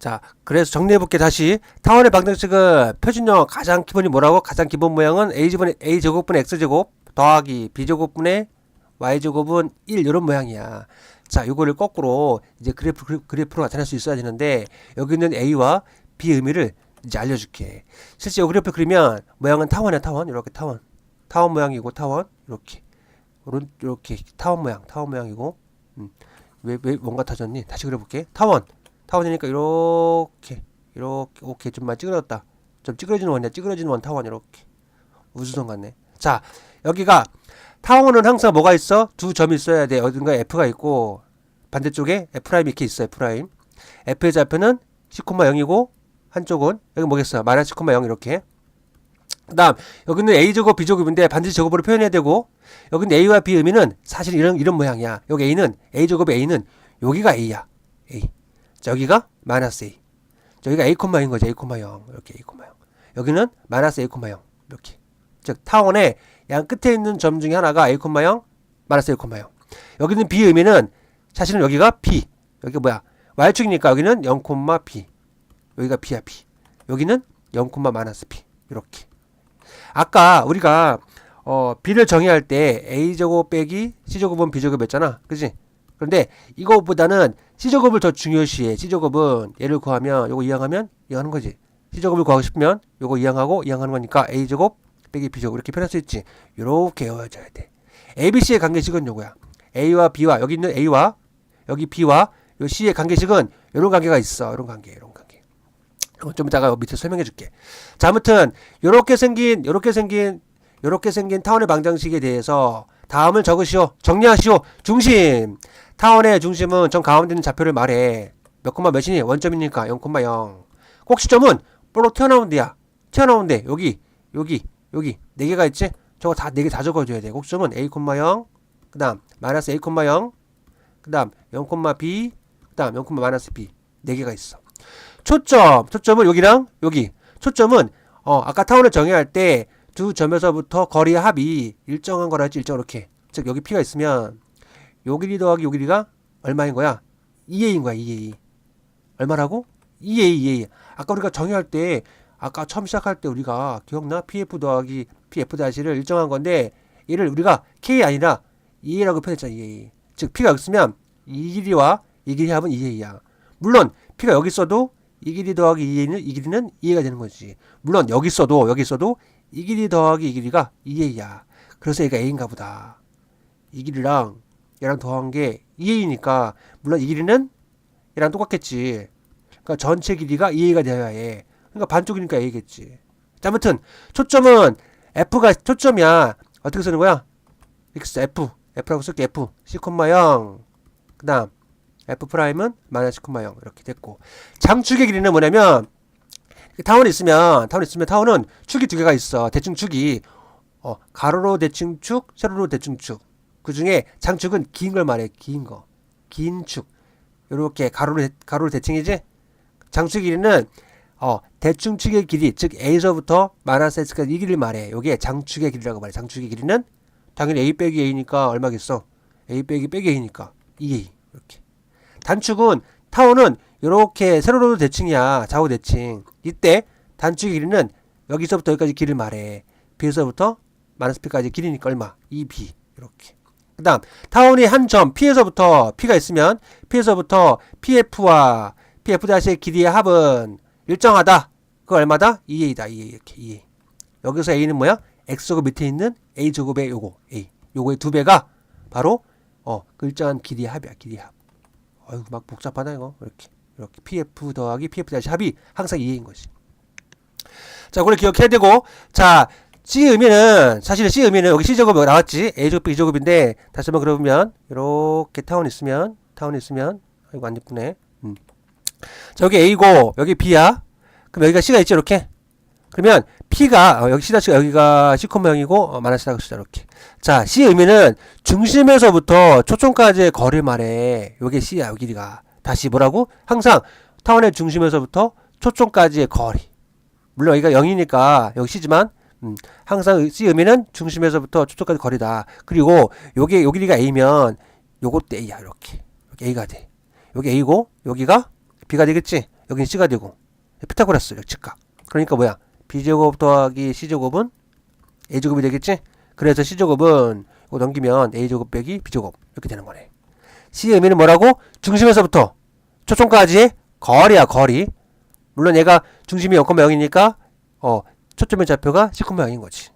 자, 그래서 정리해볼게 다시. 타원의 방정식은 표준형 가장 기본이 뭐라고? 가장 기본 모양은 a제곱분의 a제곱분의 x제곱 더하기 b제곱분의 y제곱은 1 이런 모양이야. 자, 요거를 거꾸로 이제 그래프 그래- 그래프로 나타낼 수 있어야 되는데 여기 있는 a와 b 의미를 이제 알려줄게. 실제 요 그래프 그리면 모양은 타원이야 타원 이렇게 타원 타원 모양이고 타원 이렇게 오른 이렇게 타원 모양 타원 모양이고 음. 왜, 왜 뭔가 타졌니? 다시 그려볼게. 타원. 타원이니까 이렇게 이렇게 오케이 좀만 찌그러졌다. 좀 찌그러지는 원이야. 찌그러지는 원 타원 이렇게 우주선 같네. 자 여기가 타원은 항상 뭐가 있어? 두 점이 있어야 돼. 어딘가 F가 있고 반대쪽에 F 프라임 이렇게 있어. F 프라임. F의 좌표는 10,0이고 한쪽은 여기 뭐겠어? 마이너스 10,0 이렇게. 그 다음 여기는 A 제곱 B 제곱인데 반드시 제곱으로 표현해야 되고 여기는 A와 B 의미는 사실 이런 이런 모양이야. 여기 A는 A 제곱 A는 여기가 A야. A. 자, 여기가 마이너스 A. 저기가 A, 인 거죠. A, 0 이렇게 A, 0 여기는 마이너스 A, 0 이렇게. 즉 타원의 양 끝에 있는 점 중에 하나가 A, 0 마이너스 A, 0 여기는 B 의미는 사실은 여기가 B. 여기가 뭐야? Y축이니까 여기는 0, B. 여기가 B야 B. 여기는 0, 마이너스 B. 이렇게. 아까 우리가 어, B를 정의할 때 A제곱 빼기 C제곱은 B제곱이었잖아. 그지? 그런데 이거보다는 C제곱을 더 중요시해. C제곱은 얘를 구하면 요거 이항하면 이항하는 거지. C제곱을 구하고 싶으면 요거 이항하고 이항하는 거니까 A제곱 빼기 B제곱 이렇게 표현할 수 있지. 요렇게 외워줘야 돼. ABC의 관계식은 요거야. A와 B와 여기 있는 A와 여기 B와 요 C의 관계식은 요런 관계가 있어. 요런 관계, 요런 관계. 좀 이따가 밑에 설명해 줄게. 자, 아무튼 요렇게 생긴 요렇게 생긴 요렇게 생긴 타원의 방정식에 대해서 다음을 적으시오. 정리하시오. 중심. 타원의 중심은 정 가운데 있는 좌표를 말해. 몇 콤마 몇이니? 원점이니까 0,0. 꼭 시점은 볼로 튀어나온 데야. 튀어나온 데. 여기, 여기, 여기. 네 개가 있지? 저거 다 네 개 다 적어줘야 돼. 꼭 시점은 A, 0. 그 다음, 마이너스 A, 0. 그 다음, 0, B. 그 다음, 0, 마이너스 B. 네 개가 있어. 초점. 초점은 여기랑 여기. 초점은, 어, 아까 타원을 정의할 때 두 점에서부터 거리의 합이 일정한 거라지 일정 이렇게. 즉, 여기 P가 있으면 요 길이 더하기 요 길이가 얼마인 거야? 2a인 거야, 2a. 얼마라고? 2a, 2a. 아까 우리가 정의할 때, 아까 처음 시작할 때 우리가 기억나? pf 더하기 pf 다시를 일정한 건데, 얘를 우리가 k 아니라 2a라고 표현했잖아, 2a. 즉, p가 있으면 이 길이와 이 길이 합은 2a야. 물론, p가 여기 있어도 이 길이 더하기 2a는, 이 길이는 2a가 되는 거지. 물론, 여기 있어도, 여기 있어도 이 길이 더하기 이 길이가 2a야. 그래서 얘가 a인가 보다. 이 길이랑 얘랑 더한 게 2a니까 물론 이 길이는 얘랑 똑같겠지. 그러니까 전체 길이가 2a가 되어야 해. 그러니까 반쪽이니까 a겠지. 자, 아무튼 초점은 f가 초점이야. 어떻게 쓰는 거야? 써 f. f라고 쓸게 f. c, 0. 그다음 f 프라임은 마이너스 0 이렇게 됐고 장축의 길이는 뭐냐면 타원이 있으면 타원 있으면 타원은 축이 두 개가 있어. 대칭 축이 어, 가로로 대칭 축, 세로로 대칭 축. 그 중에 장축은 긴 걸 말해. 긴 거. 긴 축. 요렇게 가로로 대- 가로로 대칭이지? 장축 길이는 어, 대충 축의 길이, 즉 A서부터 마이너스 S까지 이 길이를 말해. 요게 장축의 길이라고 말해. 장축의 길이는 당연히 A 빼기 A니까 얼마겠어? A 빼기 빼기 A니까 2A. 이렇게. 단축은 타원은 요렇게 세로로 대칭이야. 좌우 대칭. 이때 단축의 길이는 여기서부터 여기까지 길을 말해. B에서부터 마이너스 P까지 길이니까 얼마? 2B. 이렇게. 그 다음, 타원이 한 점, P에서부터, P가 있으면, P에서부터 PF와 PF-의 길이의 합은 일정하다. 그거 얼마다? 2A다, 2A. 이렇게, 2A. 여기서 A는 뭐야? X제곱 밑에 있는 A제곱의 요거, A. 요거의 두 배가 바로, 어, 그 일정한 길이의 합이야, 길이의 합. 어휴, 막 복잡하다, 이거. 이렇게. 이렇게. PF 더하기 PF-의 합이 항상 2A인 거지. 자, 그걸 기억해야 되고, 자, C 의미는 사실 C 의미는 여기 C 제곱 나왔지 A 제곱 B 제곱인데 다시 한번 그려보면 이렇게 타원 있으면 타원 있으면 아이고 안 예쁘네. 음. 자 여기 A고 여기 B야. 그럼 여기가 C가 있죠 이렇게. 그러면 P가 어, 여기 C 다시가 여기가 C 콤마형이고 어, 마이너스 다시다 이렇게. 자 C 의미는 중심에서부터 초점까지의 거리 말해. 요게 C야 여기 길이가. 다시 뭐라고? 항상 타원의 중심에서부터 초점까지의 거리. 물론 여기가 0이니까 여기 C지만 음, 항상 C 의미는 중심에서부터 초점까지 거리다. 그리고 요게 요 길이가 A면 요것도 A야 이렇게. 이렇게 A가 돼. 여기 A고 여기가 B가 되겠지. 여긴 C가 되고 피타고라스 직각. 그러니까 뭐야? B제곱 더하기 C제곱은 A제곱이 되겠지? 그래서 C제곱은 이거 넘기면 A제곱 빼기 B제곱 이렇게 되는 거네. C의 의미는 뭐라고? 중심에서부터 초점까지의 거리야 거리. 물론 얘가 중심이 0,0이니까 어 초점의 좌표가 10,0인 거지.